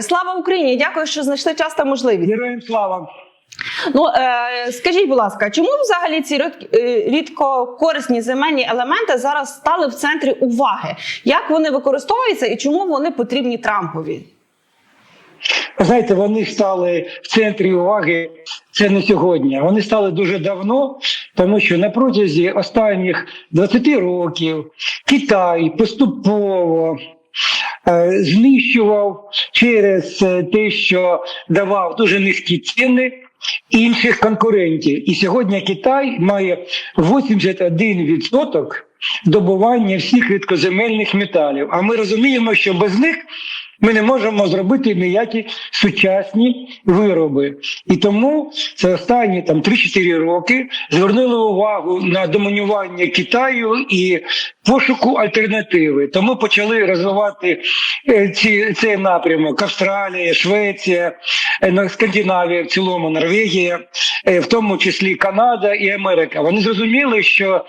Слава Україні! Дякую, що знайшли час та можливість. Героям слава! Ну е, скажіть, будь ласка, чому взагалі ці е, рідкокорисні земельні елементи зараз стали в центрі уваги? Як вони використовуються і чому вони потрібні Трампові? Знаєте, вони стали в центрі уваги. Це не сьогодні. Вони стали дуже давно, тому що на протязі останніх 20 років Китай поступово знищував через е, те, що давав дуже низькі ціни інших конкурентів. І сьогодні Китай має 81% добування всіх рідкоземельних металів. А ми розуміємо, що без них ми не можемо зробити ніякі сучасні вироби. І тому це останні там 3-4 роки звернули увагу на домінування Китаю і пошуку альтернативи. Тому почали розвивати е, ці, цей напрямок Австралія, Швеція, е, Скандинавія, в цілому Норвегія, е, в тому числі Канада і Америка. Вони зрозуміли, що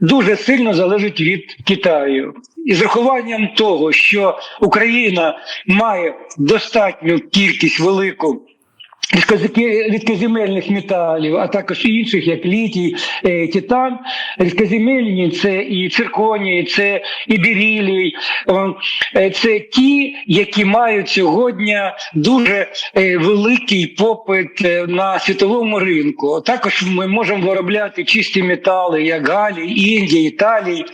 дуже сильно залежить від Китаю. І з рахуванням того, що Україна має достатню кількість велику рідкоземельних металів, а також інших, як літій, е, титан. Рідкоземельні це і цирконій, це і берілій, е, це ті, які мають сьогодні дуже е, великий попит на світовому ринку. Також ми можемо виробляти чисті метали, як галій, індій, Італій,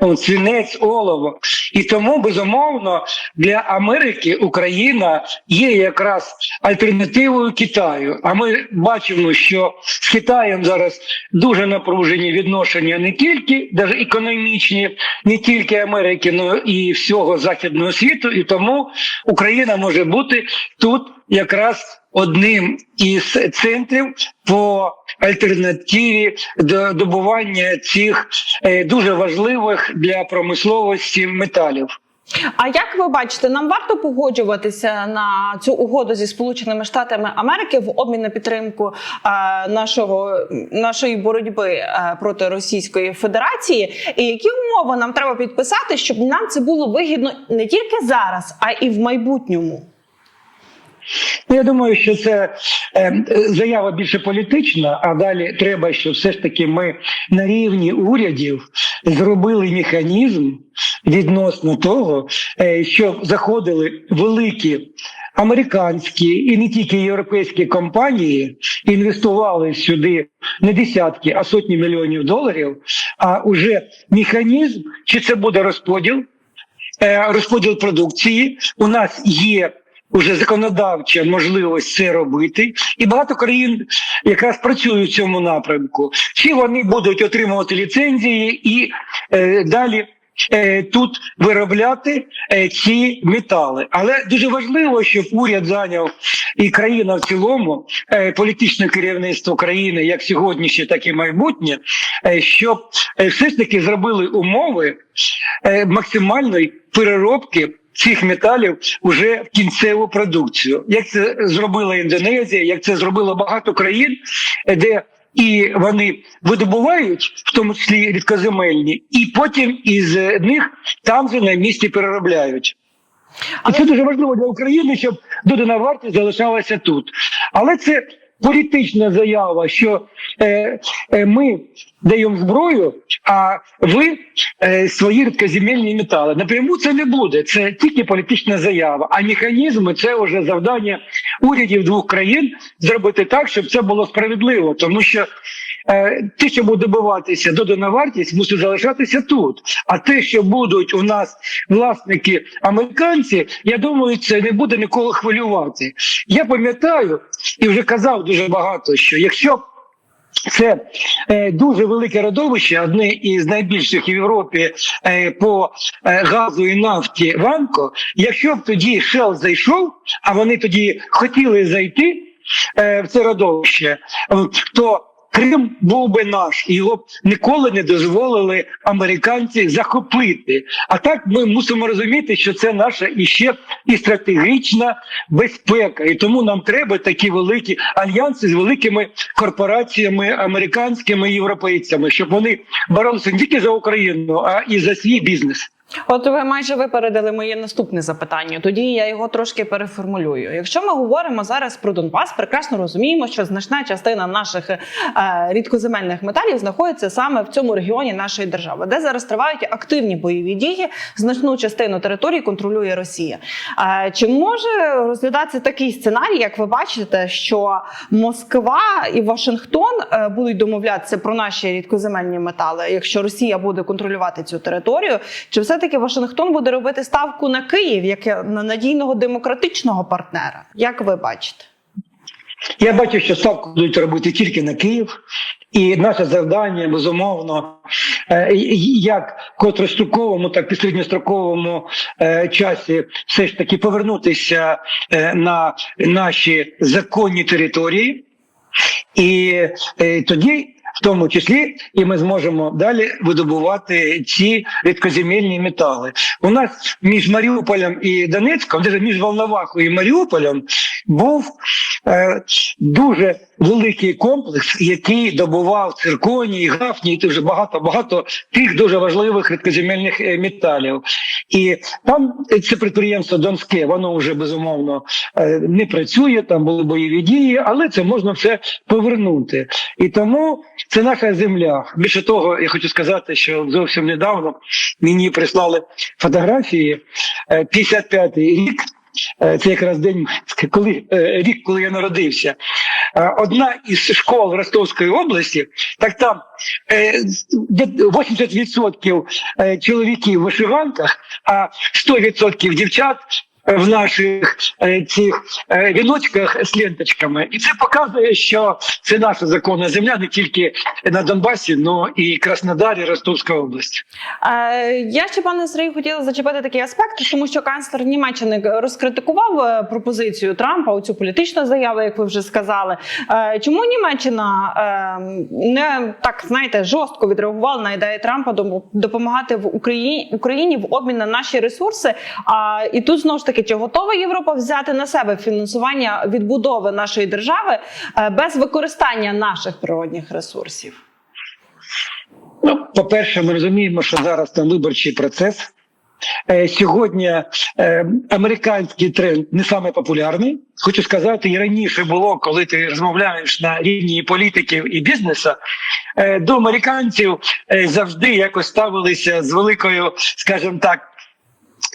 о, свинець, олово. І тому, безумовно, для Америки Україна є якраз альтернативою Китаю. А ми бачимо, що з Китаєм зараз дуже напружені відношення не тільки даже економічні, не тільки Америки, але і всього західного світу. І тому Україна може бути тут якраз одним із центрів по альтернативі до добування цих е, дуже важливих для промисловості металів. А як ви бачите, нам варто погоджуватися на цю угоду зі Сполученими Штатами Америки в обмін на підтримку е, нашого нашої боротьби е, проти Російської Федерації? І які умови нам треба підписати, щоб нам це було вигідно не тільки зараз, а і в майбутньому? Ну, Я думаю, що це е, заява більше політична, а далі треба, щоб все ж таки ми на рівні урядів зробили механізм відносно того, е, щоб заходили великі американські і не тільки європейські компанії, інвестували сюди не десятки, а сотні мільйонів доларів. А уже механізм, чи це буде розподіл, е, розподіл продукції. У нас є уже законодавча можливість це робити, і багато країн якраз працюють в цьому напрямку. Чи вони будуть отримувати ліцензії і е, далі. Е, Тут виробляти е, ці метали, але дуже важливо, щоб уряд зайняв і країна в цілому, е, політичне керівництво країни, як сьогоднішнє, так і майбутнє, щоб все ж таки зробили умови максимальної переробки цих металів уже в кінцеву продукцію. Як це зробила Індонезія, як це зробило багато країн, де і вони видобувають, в тому числі рідкоземельні, і потім із них там же на місці переробляють. І це дуже важливо для України, щоб додана вартість залишалася тут. Але це політична заява, що е, е, ми даємо зброю, а ви е, свої рідкоземельні метали. Напряму це не буде. Це тільки політична заява. А механізми це вже завдання урядів двох країн зробити так, щоб це було справедливо, тому що. Е, Те, що буде добиватися додана вартість, мусить залишатися тут. А те, що будуть у нас власники американці, я думаю, це не буде нікого хвилювати. Я пам'ятаю і вже казав дуже багато, що якщо це е, дуже велике родовище, одне із найбільших в Європі е, по е, газу і нафті Ванко. Якщо б тоді Shell зайшов, а вони тоді хотіли зайти е, в це родовище, то Крим був би наш, і його б ніколи не дозволили американці захопити. А так ми мусимо розуміти, що це наша іще і стратегічна безпека. І тому нам треба такі великі альянси з великими корпораціями американськими європейцями, щоб вони боролися не тільки за Україну, а і за свій бізнес. От ви майже випередили моє наступне запитання. Тоді я його трошки переформулюю. Якщо ми говоримо зараз про Донбас, прекрасно розуміємо, що значна частина наших е, рідкоземельних металів знаходиться саме в цьому регіоні нашої держави, де зараз тривають активні бойові дії. Значну частину території контролює Росія. Е, чи може розглядатися такий сценарій, як ви бачите, що Москва і Вашингтон е, будуть домовлятися про наші рідкоземельні метали, якщо Росія буде контролювати цю територію? Чи все-таки Вашингтон буде робити ставку на Київ як на надійного демократичного партнера? Як ви бачите? Я бачу, що ставку будуть робити тільки на Київ, і наше завдання, безумовно, е, як короткостроковому, так і середньостроковому е, часі, все ж таки повернутися е, на наші законні території, і тоді. В тому числі, і ми зможемо далі видобувати ці рідкоземельні метали. У нас між Маріуполем і Донецьком, навіть між Волновахою і Маріуполем, був е, дуже великий комплекс, який добував цирконій, гафні, і дуже багато багато тих дуже важливих рідкоземельних е, металів. І там це підприємство Донське, воно вже безумовно е, не працює. Там були бойові дії, але це можна все повернути. І тому це наша земля. Більше того, я хочу сказати, що зовсім недавно мені прислали фотографії е, 55-й рік. Е, Це якраз день, коли е, рік, коли я народився. Е, Одна із школ Ростовської області, так там е, де 80% е, чоловіків в вишиванках, а 100% дівчат в наших е, цих е, віночках з ленточками. І це показує, що це наша законна земля не тільки на Донбасі, але і Краснодарі, Ростовська область. Я ще пане Сергію хотіла зачепити такий аспект, тому що канцлер Німеччини розкритикував е, пропозицію Трампа у цю політичну заяву, як ви вже сказали. Чому Німеччина е, не так знаєте жорстко відреагувала на ідею Трампа допомагати в Україні Україні в обмін на наші ресурси? А і тут знову ж таки, чи готова Європа взяти на себе фінансування відбудови нашої держави е, без використання наших природних ресурсів? Ну, по-перше, ми розуміємо, що зараз там виборчий процес. Е, Сьогодні е, американський тренд не саме популярний. Хочу сказати, і раніше було, коли ти розмовляєш на рівні політиків і бізнесу, до американців завжди якось ставилися з великою, скажімо так,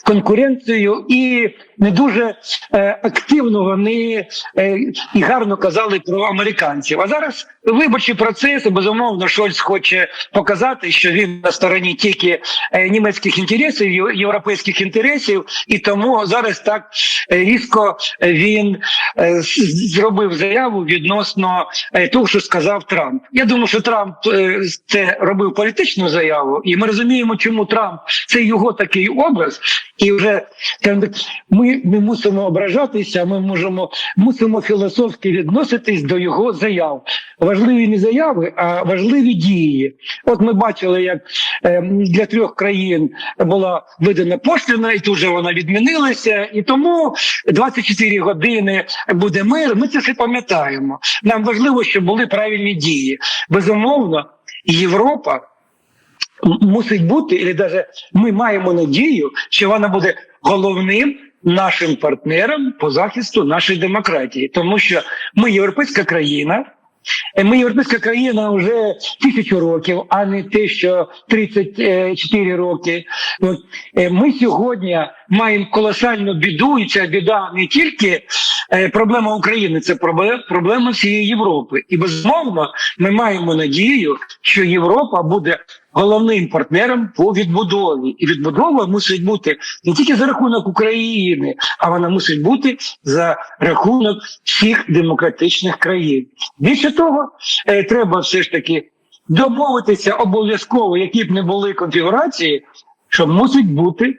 конкуренцією і не дуже е, активно вони е, і гарно казали про американців. А зараз виборчий процес, безумовно, Шольц хоче показати, що він на стороні тільки е, німецьких інтересів, європейських інтересів, і тому зараз так е, різко він е, зробив заяву відносно е, того, що сказав Трамп. Я думаю, що Трамп е, це робив політичну заяву, і ми розуміємо, чому Трамп це його такий образ, і вже так, ми не мусимо ображатися, ми можемо мусимо філософськи відноситись до його заяв. Важливі не заяви, а важливі дії. От ми бачили, як е, для трьох країн була видана поштина, і тут же вона відмінилася. І тому 24 години буде мир. Ми це все пам'ятаємо. Нам важливо, щоб були правильні дії. Безумовно, Європа мусить бути, і навіть ми маємо надію, що вона буде головним нашим партнером по захисту нашої демократії, тому що ми європейська країна. е, Ми європейська країна вже тисячу років, а не те, що 34 роки. Е, Ми сьогодні маємо колосальну біду, і ця біда не тільки е, проблема України, це проблема всієї Європи. І безумовно, ми маємо надію, що Європа буде головним партнером по відбудові. І відбудова мусить бути не тільки за рахунок України, а вона мусить бути за рахунок всіх демократичних країн. Більше того, е, треба все ж таки домовитися обов'язково, які б не були конфігурації, що мусить бути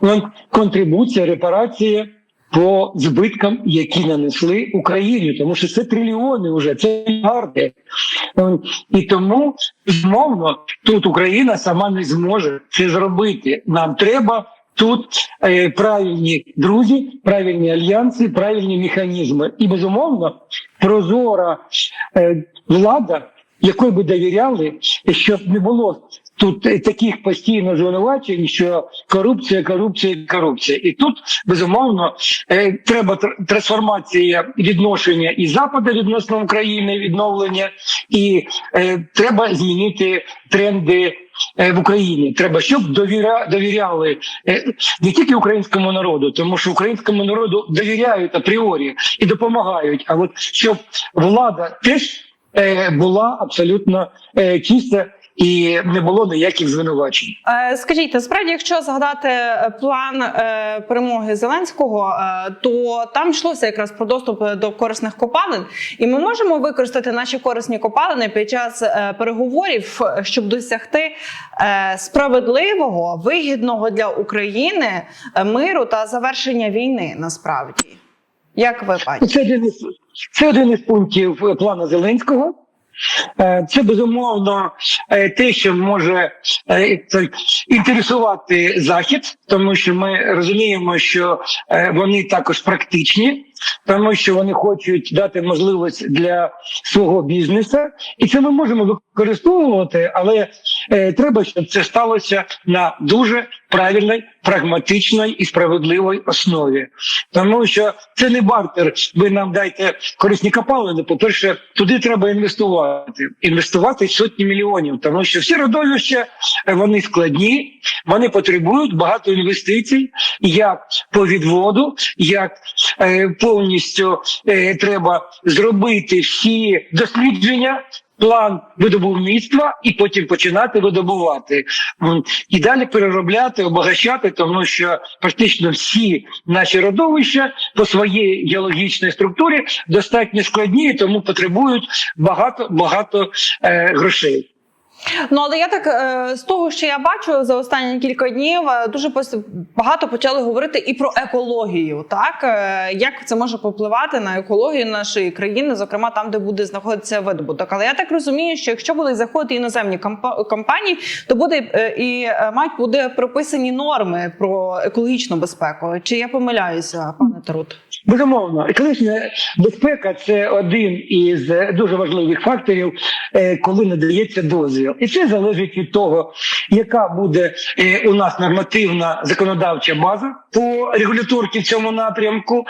ну, контрибуція, репарація по збиткам, які нанесли Україні, тому що це трильйони вже, це мільярди. Ну, І тому, змовно, тут Україна сама не зможе це зробити. Нам треба тут е, правильні друзі, правильні альянси, правильні механізми. І безумовно, прозора е, влада, якої би довіряли, щоб не було тут таких постійно звинувачень, що корупція, корупція, корупція. І тут безумовно е, треба тр- трансформація відношення і Западу відносно України, відновлення, і е, треба змінити тренди. е, В Україні треба, щоб довіря, довіряли не тільки українському народу, тому що українському народу довіряють апріорі і допомагають. А от щоб влада теж була абсолютно чиста і не було ніяких звинувачень. Е, Скажіть, насправді, якщо згадати е, план е, перемоги Зеленського, то там йшлося якраз про доступ до корисних копалин, і ми можемо використати наші корисні копалини під час переговорів, щоб досягти справедливого, вигідного для України миру та завершення війни. Насправді, як ви бачите? Це один із це один із пунктів плану Зеленського. Е, Це безумовно е, те, що може е, інтересувати захід, тому що ми розуміємо, що вони також практичні, тому що вони хочуть дати можливість для свого бізнесу, і це ми можемо використовувати, але е, треба, щоб це сталося на дуже правильній, прагматичній і справедливій основі. Тому що це не бартер. Ви нам дайте корисні копалини. По перше, туди треба інвестувати. Інвестувати сотні мільйонів, тому що всі родовища е, вони складні, вони потребують багато інвестицій, як по відводу, як е, повністю е, треба зробити всі дослідження. План видобувництва і потім починати видобувати і далі переробляти, обогащати, тому що практично всі наші родовища по своїй геологічній структурі достатньо складні, тому потребують багато багато е, грошей. Ну але я так е, з того, що я бачу за останні кілька днів, е, дуже багато почали говорити і про екологію. Так Е, як це може попливати на екологію нашої країни, зокрема там, де буде знаходитися видобуток. Але я так розумію, що якщо будуть заходити іноземні компа- компанії, то буде і мають буде прописані норми про екологічну безпеку. Чи я помиляюся, пане Тарут? Безумовно, екологічна безпека це один із дуже важливих факторів, коли надається дозвіл, і це залежить від того, яка буде е, у нас нормативна законодавча база по регуляторці в цьому напрямку,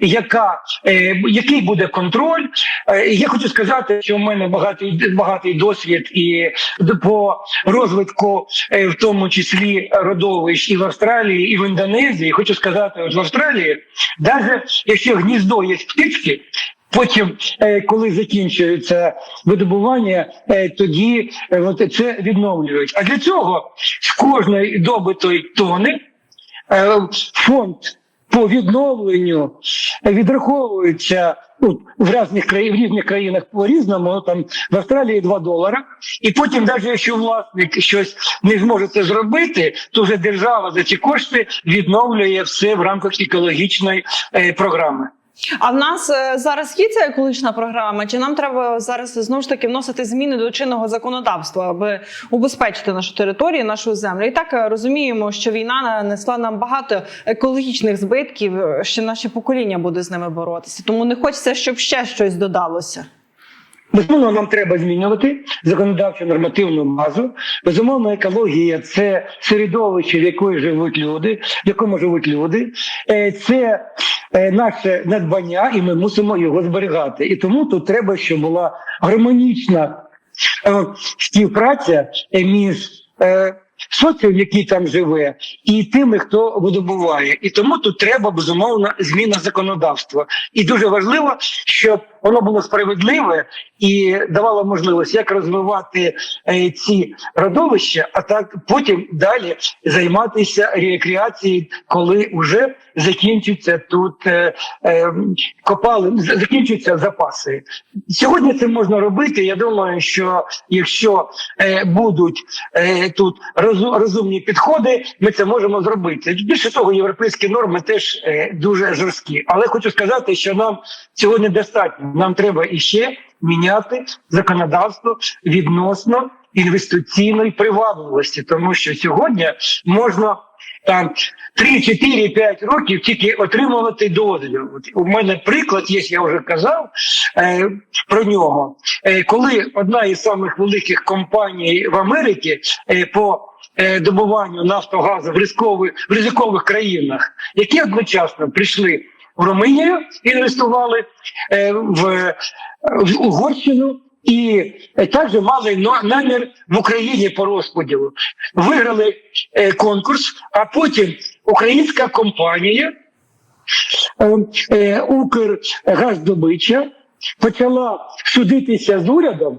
яка е, який буде контроль. Е, Я хочу сказати, що в мене багатий багатий досвід і по розвитку, е, в тому числі родовищ і в Австралії, і в Індонезії. Хочу сказати, от в Австралії, навіть якщо гніздо є птички. Потім, е, коли закінчується видобування, е, тоді е, це відновлюють. А для цього з кожної добитої тони фонд по відновленню відраховується ну, в різних країнах, в різних країнах по різному. Там в Австралії 2 долара. І потім, навіть якщо власник щось не зможе це зробити, то вже держава за ці кошти відновлює все в рамках екологічної програми. А в нас е, зараз є ця екологічна програма? Чи нам треба зараз знову ж таки вносити зміни до чинного законодавства, аби убезпечити нашу територію, нашу землю? І так е, розуміємо, що війна нанесла нам багато екологічних збитків, е, що наше покоління буде з ними боротися. Тому не хочеться, щоб ще щось додалося. Безумовно, нам треба змінювати законодавчу нормативну базу. Безумовно, екологія це середовище, в якої живуть люди, в якому живуть люди. Е, Це е, наше надбання, і ми мусимо його зберігати. І тому тут треба, щоб була гармонічна е, співпраця між соціум, який там живе, і тими, хто видобуває. І тому тут треба безумовно зміна законодавства. І дуже важливо, щоб воно було справедливе і давало можливість як розвивати е, ці родовища, а так потім далі займатися рекреацією, коли вже закінчаться тут е, е, копали, закінчуються запаси. Сьогодні це можна робити. Я думаю, що якщо будуть тут розу- розумні підходи, ми це можемо зробити. Більше того, європейські норми теж дуже жорсткі. Але хочу сказати, що нам цього недостатньо. Нам треба іще міняти законодавство відносно інвестиційної привабливості, тому що сьогодні можна там 3, 4, 5 років тільки отримувати дозвіл. У мене приклад є, я вже казав е, про нього. Е, коли одна із самих великих компаній в Америці е, по е, добуванню нафтогазу в ризикових, в ризикових країнах, які одночасно прийшли в Румунію, інвестували е, в, в Угорщину. І е, також мали намір в Україні по розподілу. Виграли е, конкурс, а потім українська компанія е, е, Укргаздобича почала судитися з урядом,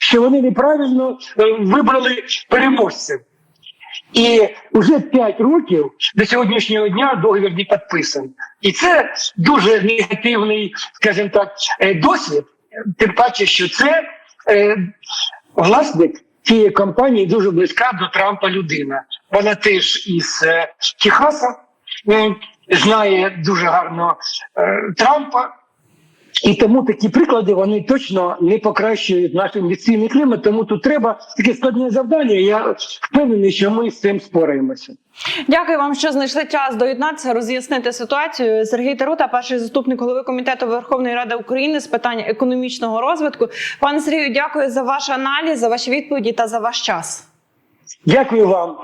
що вони неправильно е, вибрали переможців. І вже 5 років до сьогоднішнього дня договір не підписаний. І це дуже негативний, скажімо так, е, досвід. Тим паче, що це е, власник цієї компанії дуже близька до Трампа людина. Вона теж із е, Техаса знає дуже гарно е, Трампа. І тому такі приклади вони точно не покращують наш інвестиційний клімат. Тому тут треба таке складне завдання. Я впевнений, що ми з цим спораємося. Дякую вам, що знайшли час доєднатися, роз'яснити ситуацію. Сергій Тарута, перший заступник голови комітету Верховної Ради України з питань економічного розвитку. Пане Сергію, дякую за ваш аналіз, за ваші відповіді та за ваш час. Дякую вам.